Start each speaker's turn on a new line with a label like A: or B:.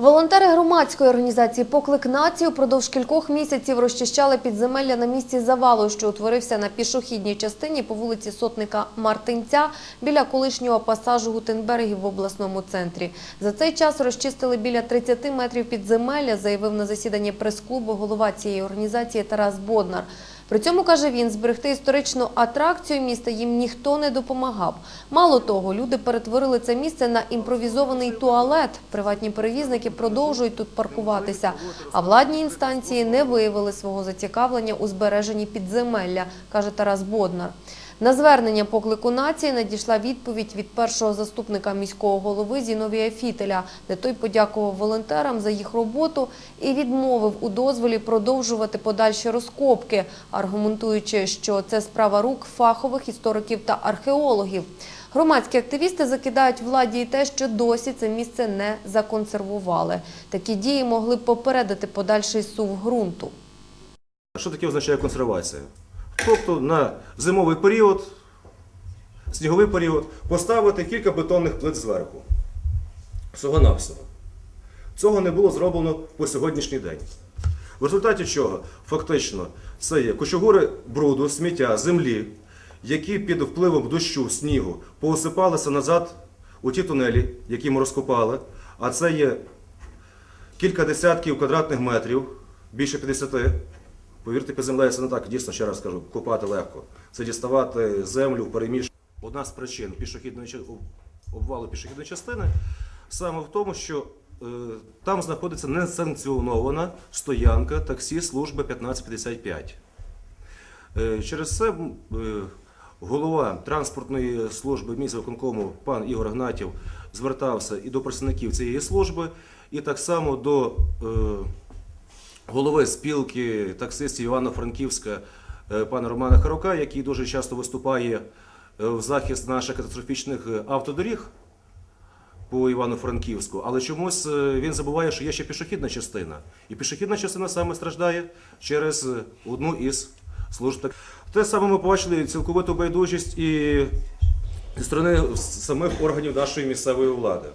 A: Волонтери громадської організації Поклик нації упродовж кількох місяців розчищали підземелля на місці завалу, що утворився на пішохідній частині по вулиці Сотника Мартинця біля колишнього пасажу Гутенбергів в обласному центрі. За цей час розчистили біля 30 метрів підземелля, заявив на засіданні прес-клубу голова цієї організації Тарас Боднар. При цьому, каже він, зберегти історичну атракцію міста їм ніхто не допомагав. Мало того, люди перетворили це місце на імпровізований туалет. Приватні перевізники продовжують тут паркуватися, а владні інстанції не виявили свого зацікавлення у збереженні підземелля, каже Тарас Боднар. На звернення поклику нації надійшла відповідь від першого заступника міського голови Зіновія Фітеля, де той подякував волонтерам за їх роботу і відмовив у дозволі продовжувати подальші розкопки, аргументуючи, що це справа рук фахових істориків та археологів. Громадські активісти закидають владі і те, що досі це місце не законсервували. Такі дії могли б попередити подальший сув ґрунту.
B: Що таке означає консервація? Тобто на зимовий період, сніговий період, поставити кілька бетонних плит зверху. Всього-навсього. Цього не було зроблено по сьогоднішній день. В результаті чого? Фактично, це є кучугури бруду, сміття, землі, які під впливом дощу, снігу поосипалися назад у ті тунелі, які ми розкопали. А це є кілька десятків квадратних метрів, більше 50. Повірте, під землею це не так, дійсно, ще раз скажу, копати легко. Це діставати землю переміж. Одна з причин пішохідної обвалу пішохідної частини саме в тому, що е, там знаходиться несанкціонована стоянка таксі служби 1555. Е, Через це е, голова транспортної служби міськвиконкому пан Ігор Гнатів звертався і до працівників цієї служби, і так само до е, голови спілки таксистів Івано-Франківська е, пана Романа Харука, який дуже часто виступає е, в захист наших катастрофічних автодоріг по Івано-Франківську, але чомусь е, він забуває, що є ще пішохідна частина. І пішохідна частина саме страждає через одну із служб. Те саме ми побачили цілковиту байдужість і зі сторони самих органів нашої місцевої влади.